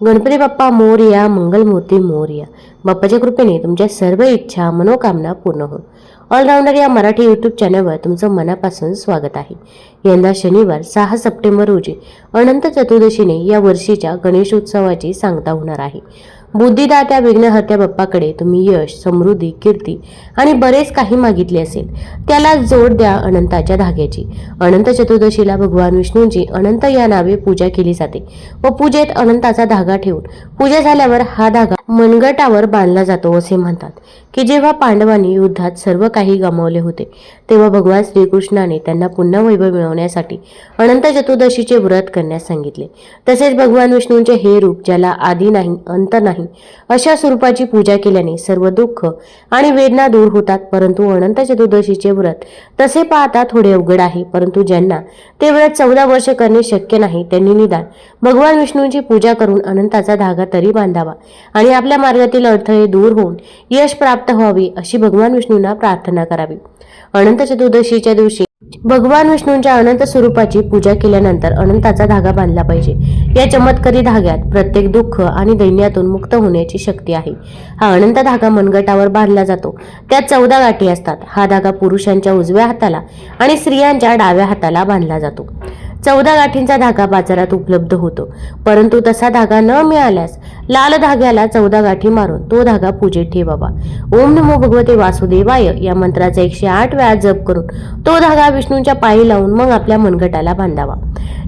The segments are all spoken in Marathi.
गणपती बाप्पा मोरया मंगलमूर्ती मोरया. बाप्पाच्या कृपेने तुमच्या सर्व इच्छा मनोकामना पूर्ण हो ऑलराऊंडर या मराठी यूट्यूब चॅनलवर तुमचं मनापासून स्वागत आहे. यंदा शनिवार सहा सप्टेंबर रोजी अनंत चतुर्दशीने या वर्षीच्या गणेशोत्सवाची सांगता होणार आहे. बुद्धिदात्या विघ्नहत्या बाप्पाकडे तुम्ही यश समृद्धी कीर्ती आणि बरेच काही मागितले असेल. त्याला जोड द्या अनंताच्या धाग्याची. अनंत चतुर्दशीला भगवान विष्णूंची अनंत या नावे पूजा केली जाते व पूजेत अनंताचा धागा ठेवून पूजा झाल्यावर हा धागा मनगटावर बांधला जातो असे म्हणतात. की जेव्हा पांडवांनी युद्धात सर्व काही गमावले होते तेव्हा भगवान श्रीकृष्णाने त्यांना पुन्हा वैभव मिळवण्यासाठी अनंत चतुर्दशीचे व्रत करण्यास सांगितले. तसेच भगवान विष्णूंचे हे रूप ज्याला आधी नाही अंत नाही अशा स्वरूपाची पूजा केल्याने सर्व दुःख आणि वेदना दूर होतात परंतु अनंत चतुर्दशीचे व्रत तसे पाहता थोडे अवघड आहे परंतु ज्यांना ते व्रत चौदा वर्ष करणे शक्य नाही त्यांनी निदान भगवान विष्णूंची पूजा करून अनंताचा धागा तरी बांधावा आणि आपल्या मार्गातील अडथळे दूर होऊन यश प्राप्त व्हावे अशी भगवान विष्णूंना प्रार्थना करावी. अनंत चतुर्दशीच्या दिवशी भगवान विष्णूंच्या अनंत स्वरूपाची पूजा केल्यानंतर अनंताचा धागा बांधला पाहिजे. या चमत्कारी धाग्यात प्रत्येक दुःख आणि दैन्यातून मुक्त होण्याची शक्ती आहे. हा अनंत धागा मनगटावर बांधला जातो. त्यात चौदा गाठी असतात. हा धागा पुरुषांच्या उजव्या हाताला आणि स्त्रियांच्या डाव्या हाताला बांधला जातो. चौदा गाठींचा धागा बाजारात उपलब्ध होतो. परंतु तसा धागा न मिळाल्यास लाल धाग्याला चौदा गाठी मारून तो धागा पूजेत ठेवावा. ओम नमो भगवते वासुदेवाय या मंत्राचा एकशे आठ वेळा जप करून तो धागा विष्णूंच्या पायी लावून मग आपल्या मनगटाला बांधावा.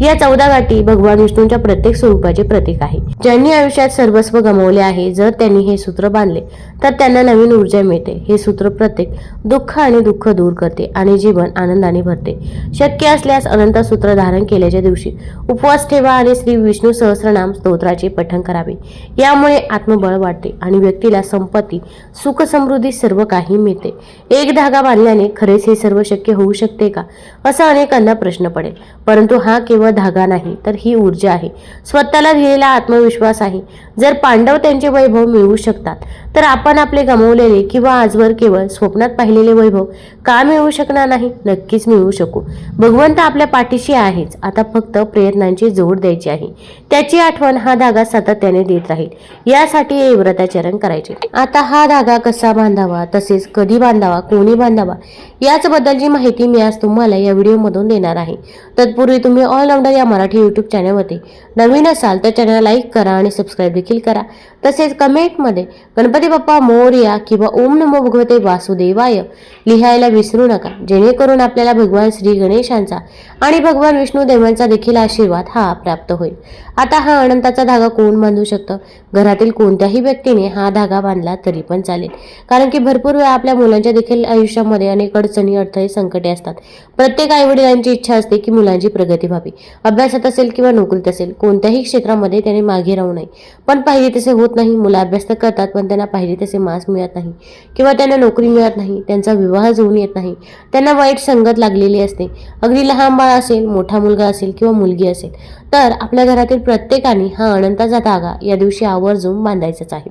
या चौदा गाठी भगवान विष्णूंच्या प्रत्येक स्वरूपाचे प्रतीक आहे. ज्यांनी आयुष्यात सर्वस्व गमावले आहे जर त्यांनी हे सूत्र बांधले तर त्यांना नवीन ऊर्जा मिळते. हे सूत्र प्रत्येक दुःख आणि दुःख दूर करते आणि जीवन आनंदाने भरते. शक्य असल्यास अनंत सूत्र धारण केल्याच्या दिवशी उपवास ठेवा आणि श्री विष्णू सहस्रनाम स्तोत्राचे पठण करावे. यामुळे आत्मबळ वाढते आणि व्यक्तीला संपत्ती सुख समृद्धी सर्व काही मिळते. एक धागा बांधल्याने खरेच हे सर्व शक्य होऊ शकते का? असा अनेकांना प्रश्न पडेल. परंतु हा केवळ धागा नाही तर ही ऊर्जा आहे. स्वतःला दिलेला आत्मविश्वास आहे. जर पांडव त्यांचे वैभव मिळवू शकतात तर आपण आपले गमावलेले किंवा आजवर केवळ स्वप्नात पाहिलेले वैभव का मिळवू शकणार नाही? नक्कीच मिळवू शकू. भगवंत आपल्या पाठीशी आहेच. आता फक्त प्रयत्नांची जोड द्यायची आहे. त्याची आठवण हा धागा सातत्याने देत राहील. यासाठी हे व्रताचरण करायचे. आता हा धागा कसा बांधावा? तसेच कधी बांधावा? कोणी बांधावा? याचबद्दलची माहिती मी आज तुम्हाला या व्हिडिओमधून देणार आहे. तत्पूर्वी तुम्ही ऑलराऊंडर या मराठी यूट्यूब चॅनलवरती नवीन असाल तर चॅनल लाईक करा आणि सबस्क्राईब देखील करा. तसेच कमेंटमध्ये गणपती बाप्पा मोरया किंवा ओम नमो भगवते वासुदेवाय लिहायला विसरू नका. जेणेकरून आपल्याला भगवान श्री गणेशांचा आणि भगवान विष्णू देवांचा देखील आशीर्वाद हा प्राप्त होईल. आता हा अनंताचा धागा कोण बांधू शकतं? घरातील कोणत्याही व्यक्तीने हा धागा बांधला तरी पण चालेल. कारण की भरपूर वेळा आपल्या मुलांच्या देखील आयुष्यामध्ये अनेक अडचणी अडथळे संकटे असतात. प्रत्येक आईवडिलांची इच्छा असते की मुलांची प्रगती व्हावी. अभ्यासात असेल किंवा नोकरीत असेल कोणत्याही क्षेत्रामध्ये त्याने मागे राहू नये. पण पाहिजे तसे होत नाही मुलं अभ्यास तर करतात पण त्यांना पाहिजे तसे मार्क्स मिळत नाही. किंवा त्यांना नोकरी मिळत नाही त्यांचा विवाह जुळून येत नाही. त्यांना वाईट संगत लागलेली असते. अगदी लहान बाळ असेल मोठा मुलगा असेल किंवा मुलगी असेल तर आपल्या घरातील प्रत्येकाने हा अनंताचा धागा या दिवशी आवर्जून बांधायचाच आहे.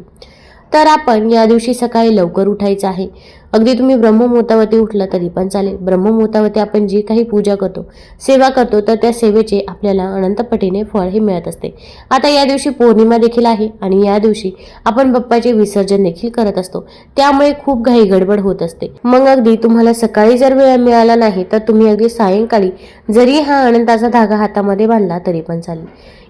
तर आपण या दिवशी सकाळी लवकर उठायचं आहे. अगदी तुम्ही ब्रह्ममुहूर्तावरती उठला तरी पण चालेल. ब्रह्ममुहूर्तावरती आपण जी काही पूजा करतो सेवा करतो तर त्या सेवेचे आपल्याला अनंतपटीने फळ हे मिळत असते. आता या दिवशी पौर्णिमा देखील आहे आणि या दिवशी आपण बाप्पाचे विसर्जन देखील करत असतो. त्यामुळे खूप घाई गडबड होत असते. मग अगदी तुम्हाला सकाळी जर वेळ मिळाला नाही तर तुम्ही अगदी सायंकाळी जरी हा अनंताचा धागा हातामध्ये बांधला तरी पण चालेल.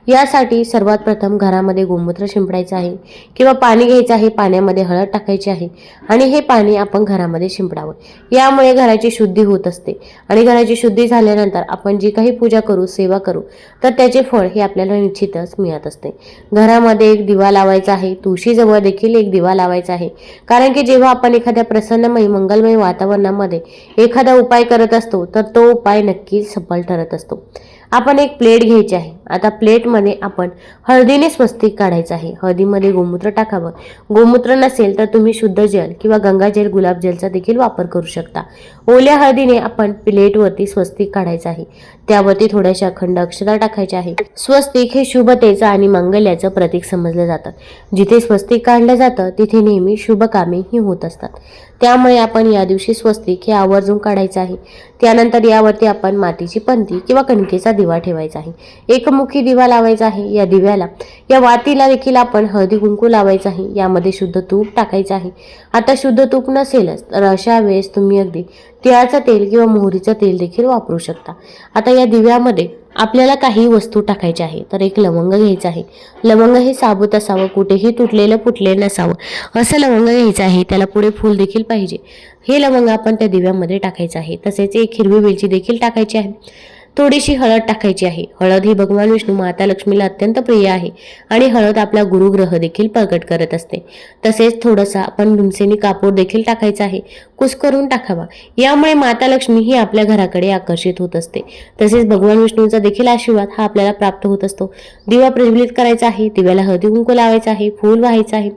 यासाठी सर्वात प्रथम घरामध्ये गोमूत्र शिंपडायचं आहे किंवा पाणी घ्यायचं आहे पाण्यामध्ये हळद टाकायची आहे आणि हे पाणी आपण घरामध्ये शिंपडावं. यामुळे घराची शुद्धी होत असते आणि घराची शुद्धी झाल्यानंतर आपण जी काही पूजा करू सेवा करू तर त्याचे फळ हे आपल्याला निश्चितच मिळत असते. घरामध्ये एक दिवा लावायचा आहे तुळशीजवळ देखील एक दिवा लावायचा आहे. कारण की जेव्हा आपण एखाद्या प्रसन्नमय मंगलमय वातावरणामध्ये एखादा उपाय करत असतो तर तो उपाय नक्की सफल ठरत असतो. आपण एक प्लेट घ्यायची आहे. आता प्लेटमध्ये आपण हळदीने स्वस्तिक काढायचं आहे. हळदीमध्ये गोमूत्र टाकावं. गोमूत्र नसेल तर तुम्ही शुद्ध जल किंवा गंगाजल गुलाबजलचा देखील वापर करू शकता. ओल्या हळदीने आपण प्लेटवरती स्वस्तिक काढायचं आहे. त्यावरती थोड्याशा अखंड अक्षता टाकायच्या आहे स्वस्तिक हे शुभतेचं आणि मंगल्याचं प्रतीक समजलं जातं. जिथे स्वस्तिक काढलं जातं तिथे नेहमी शुभ कामे ही होत असतात. त्यामुळे आपण या दिवशी स्वस्तिक हे आवर्जून काढायचं आहे. त्यानंतर यावरती आपण मातीची पंती किंवा कणकेचा दिवा ठेवायचा आहे. एक पूर्वमुखी दिवा लावायचा आहे या दिव्याला. या वातीला देखील आपण हळदी कुंकू लावायचं आहे. यामध्ये शुद्ध तूप टाकायचं आहे. आता शुद्ध तूप नसेलच तर अशा वेळेस तुम्ही अगदी तिळाचं तेल किंवा मोहरीचं तेल देखील वापरू शकता. आता या दिव्यामध्ये आपल्याला काही वस्तू टाकायच्या आहे तर एक लवंग घ्यायचं आहे. लवंग हे साबूत असावं कुठेही तुटलेलं फुटलेलं नसावं. असं लवंग घ्यायचं आहे त्याला पुढे फूल देखील पाहिजे. हे लवंग आपण त्या दिव्यामध्ये टाकायचं आहे. तसेच एक हिरवी वेलची देखील टाकायची आहे. थोडीशी हळद टाकायची आहे. हळद ही भगवान विष्णू माता लक्ष्मीला अत्यंत प्रिय आहे आणि हळद आपला गुरुग्रह देखील प्रकट करत असते. तसेच थोडंसं आपण भीमसेनी कापूर देखील टाकायचा आहे. कुस्करून टाकावा. यामुळे माता लक्ष्मी ही आपल्या घराकडे आकर्षित होत असते. तसेच भगवान विष्णूंचा देखील आशीर्वाद हा आपल्याला प्राप्त होत असतो. दिवा प्रज्वलित करायचा आहे. दिव्याला हळदी कुंकू लावायचा आहे. फूल व्हायचं आहे.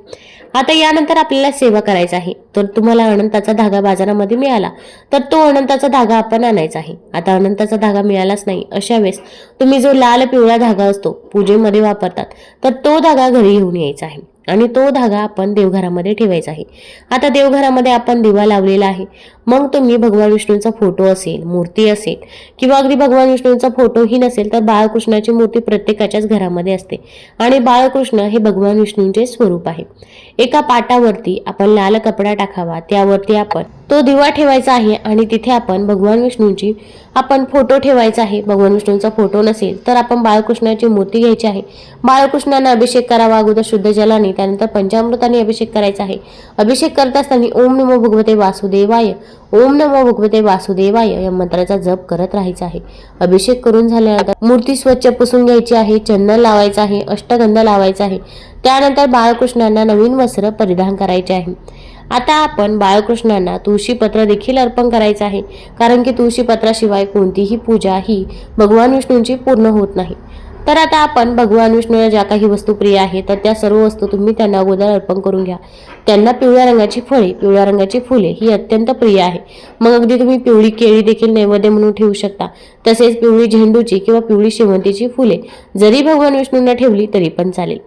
आता यानंतर आपल्याला सेवा करायचा आहे. तर तुम्हाला अनंताचा धागा बाजारामध्ये मिळाला. तर तो अनंताचा धागा आपण आणायचा आहे. आता अनंताचा धागा मिळालाच नाही. अशा वेळेस तुम्ही जो लाल पिवळा धागा असतो पूजेमध्ये वापरतात तर तो धागा घरी घेऊन यायचा आहे. आणि तो धागा आपण देवघरामध्ये ठेवायचा आहे. आता देवघरामध्ये आपण दिवा लावलेला आहे. मग तुम्ही भगवान विष्णूंचा फोटो असेल मूर्ती असेल किंवा अगदी भगवान विष्णूंचा फोटोही नसेल तर बाळकृष्णाची मूर्ती प्रत्येकाच्याच घरामध्ये असते. आणि बाळकृष्ण हे भगवान विष्णूंचे स्वरूप आहे. एका पाटावरती आपण लाल कपडा टाकावा त्यावरती आपण तो दिवा ठेवायचा आहे आणि तिथे आपण भगवान विष्णूंची आपण फोटो ठेवायचा आहे. भगवान विष्णूंचा फोटो नसेल तर आपण बाळकृष्णाची मूर्ती घ्यायची आहे. बाळकृष्णांना अभिषेक करावा अगोदर शुद्ध जलाने त्यानंतर पंचामृताने अभिषेक करायचा आहे. अभिषेक करत असताना ओम नमो भगवते वासुदेवाय ओम नमो भगवते वासुदेवाय या मंत्राचा जप करत राहायचा आहे. अभिषेक करून झाल्यानंतर मूर्ती स्वच्छ पुसून घ्यायची आहे चंदन लावायचं आहे अष्टगंध लावायचा आहे. त्यानंतर बाळकृष्णांना नवीन वस्त्र परिधान करायचे आहे. आता आपण बाळकृष्णांना तुळशीपत्र देखील अर्पण करायचं आहे. कारण की तुळशीपत्राशिवाय कोणतीही पूजा ही भगवान विष्णूंची पूर्ण होत नाही. तर आता आपण भगवान विष्णूला ज्या काही वस्तू प्रिय आहेत तर त्या सर्व वस्तू तुम्ही त्यांना अगोदर अर्पण करून घ्या. त्यांना पिवळ्या रंगाची फळे पिवळ्या रंगाची फुले ही अत्यंत प्रिय आहे. मग अगदी तुम्ही पिवळी केळी देखील नैवेद्य म्हणून ठेवू शकता. तसेच पिवळी झेंडूची किंवा पिवळी शेवंतीची फुले जरी भगवान विष्णूंना ठेवली तरी पण चालेल.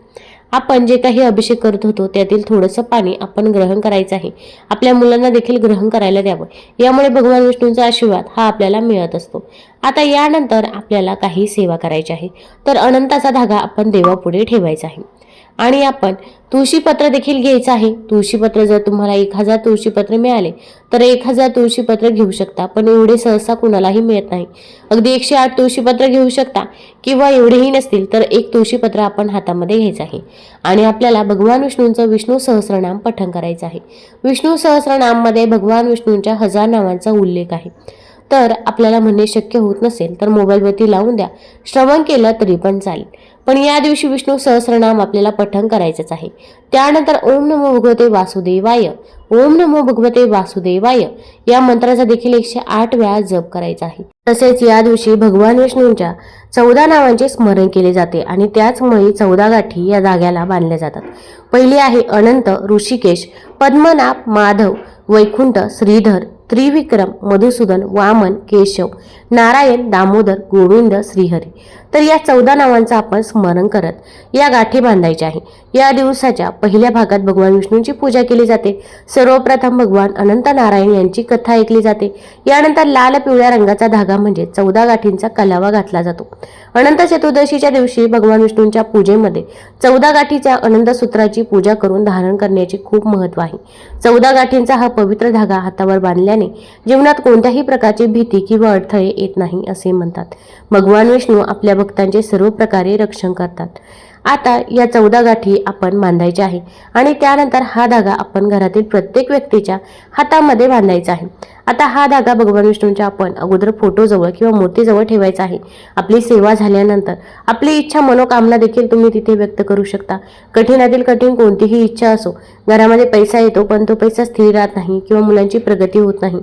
आपण जे काही अभिषेक करत होतो त्यातील थोडंसं पाणी आपण ग्रहण करायचं आहे. आपल्या मुलांना देखील ग्रहण करायला द्यावं. यामुळे भगवान विष्णूंचा आशीर्वाद हा आपल्याला मिळत असतो. आता यानंतर आपल्याला काही सेवा करायची आहे. तर अनंताचा धागा आपण देवापुढे ठेवायचा आहे. आणि आपण तुळशीपत्र देखील घ्यायचं आहे. तुळशीपत्र जर तुम्हाला एक हजार तुळशीपत्र मिळाले तर एक हजार तुळशीपत्र घेऊ शकता. पण एवढे सहसा कुणालाही मिळत नाही. अगदी एकशे आठ तुळशीपत्र घेऊ शकता किंवा एवढेही नसतील तर एक तुळशीपत्र आपण हातामध्ये घ्यायचं आहे. आणि आपल्याला भगवान विष्णूंचं विष्णू सहस्रनाम पठण करायचं आहे. विष्णू सहस्रनाममध्ये भगवान विष्णूंच्या हजार नावांचा उल्लेख आहे. तर आपल्याला म्हणणे शक्य होत नसेल तर मोबाईलवरती लावून द्या. श्रवण केलं तरी पण चालेल. पण या दिवशी विष्णू सहस्रनाम आपल्याला पठण करायचंच आहे. त्यानंतर ओम नमो भगवते वासुदेवाय ओम नमो भगवते वासुदेवाय या मंत्राचा देखील एकशे आठ वेळा जप करायचा आहे. तसेच या दिवशी भगवान विष्णूंच्या चौदा नावांचे स्मरण केले जाते आणि त्याचमुळे चौदा गाठी या जाग्याला बांधल्या जातात. पहिली आहे अनंत ऋषिकेश पद्मनाभ माधव वैकुंठ श्रीधर त्रिविक्रम मधुसूदन वामन केशव नारायण दामोदर गोविंद श्रीहरी. तर या चौदा नावांचं आपण स्मरण करत या गाठी बांधायचे आहे. या दिवसाच्या पहिल्या भागात भगवान विष्णूंची पूजा केली जाते. सर्वप्रथम भगवान अनंत नारायण यांची कथा ऐकली जाते. यानंतर लाल पिवळ्या रंगाचा धागा म्हणजे चौदा गाठींचा कलावा घातला जातो. अनंत चतुर्दशीच्या दिवशी भगवान विष्णूंच्या पूजेमध्ये चौदा गाठीच्या अनंत सूत्राची पूजा करून धारण करण्याचे खूप महत्त्व आहे. चौदा गाठींचा हा पवित्र धागा हातावर असल्याने जीवनात कोणत्याही प्रकारची भीती किंवा अडथळे येत नाही असे म्हणतात. भगवान विष्णू आपल्या भक्तांचे सर्व प्रकारे रक्षण करतात. आता या चौदा गाठी आपण बांधायच्या आहे आणि त्यानंतर हा धागा आपण घरातील प्रत्येक व्यक्तीच्या हातामध्ये बांधायचा आहे. आता हा धागा भगवान विष्णूंच्या आपण अगोदर फोटोजवळ किंवा मूर्तीजवळ ठेवायचा आहे. आपली सेवा झाल्यानंतर आपली इच्छा मनोकामना देखील तुम्ही तिथे व्यक्त करू शकता. कठीणातील कठीण कोणतीही इच्छा असो घरामध्ये पैसा येतो पण तो पैसा स्थिर राहत नाही किंवा मुलांची प्रगती होत नाही.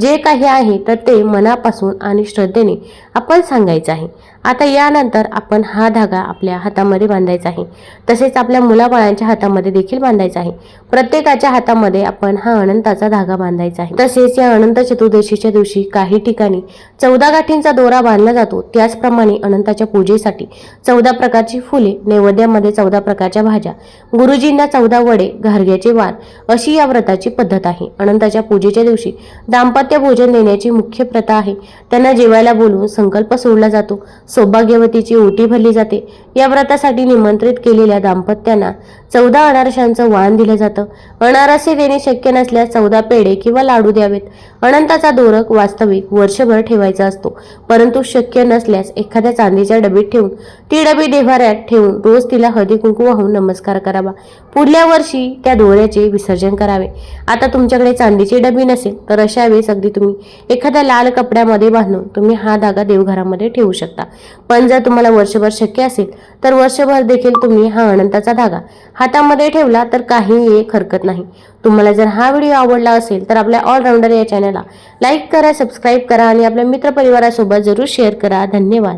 जे काही आहे तर ते मनापासून आणि श्रद्धेने आपण सांगायचं आहे. आता यानंतर आपण हा धागा आपल्या हातामध्ये बांधायचा आहे. तसेच आपल्या मुलाबाळांच्या हातामध्ये देखील बांधायचा आहे. प्रत्येकाच्या हातामध्ये आपण हा अनंताचा धागा बांधायचा आहे. तसेच या अनंत चतुर्दशीच्या दिवशी काही ठिकाणी चौदा गाठींचा दोरा बांधला जातो. त्याचप्रमाणे अनंताच्या पूजेसाठी चौदा प्रकारची फुले नैवेद्यामध्ये चौदा प्रकारच्या भाज्या गुरुजींना चौदा वडे घारग्याचे वार अशी या व्रताची पद्धत आहे. अनंताच्या पूजेच्या दिवशी दाम्पत्य भोजन देण्याची मुख्य प्रथा आहे. त्यांना जेवायला बोलवून संकल्प सोडला जातो. सौभाग्यवतीची ओटी भरली जाते. या व्रतासाठी निमंत्रित केलेल्या दाम्पत्यांना चौदा अनारशांचं वाण दिलं जातं. अनारसे देणे शक्य नसल्यास चौदा पेढे किंवा लाडू द्यावेत. अनंताचा दोरक वास्तविक वर्षभर ठेवायचा असतो. परंतु शक्य नसल्यास एखाद्या चांदीच्या डबीत ठेवून ती डबी देव्हाऱ्यात ठेवून रोज तिला हळदी कुंकू वाहून नमस्कार करावा. पुढल्या वर्षी त्या दोऱ्याचे विसर्जन करावे. आता तुमच्याकडे चांदीची डबी नसेल तर अशा वेळेस अगदी तुम्ही एखाद्या लाल कपड्यामध्ये बांधून तुम्ही हा धागा देवघरामध्ये ठेवू शकता. पण जर तुम्हाला वर्षभर शक्य असेल तर वर्षभर देखील तुम्ही हा अनंताचा धागा हातामध्ये ठेवला तर काहीही एक हरकत नाही. तुम्हाला जर हा व्हिडिओ आवडला असेल तर आपल्या ऑलराऊंडर या चॅनलला लाईक करा सबस्क्राईब करा आणि आपल्या मित्रपरिवारासोबत जरूर शेअर करा. धन्यवाद.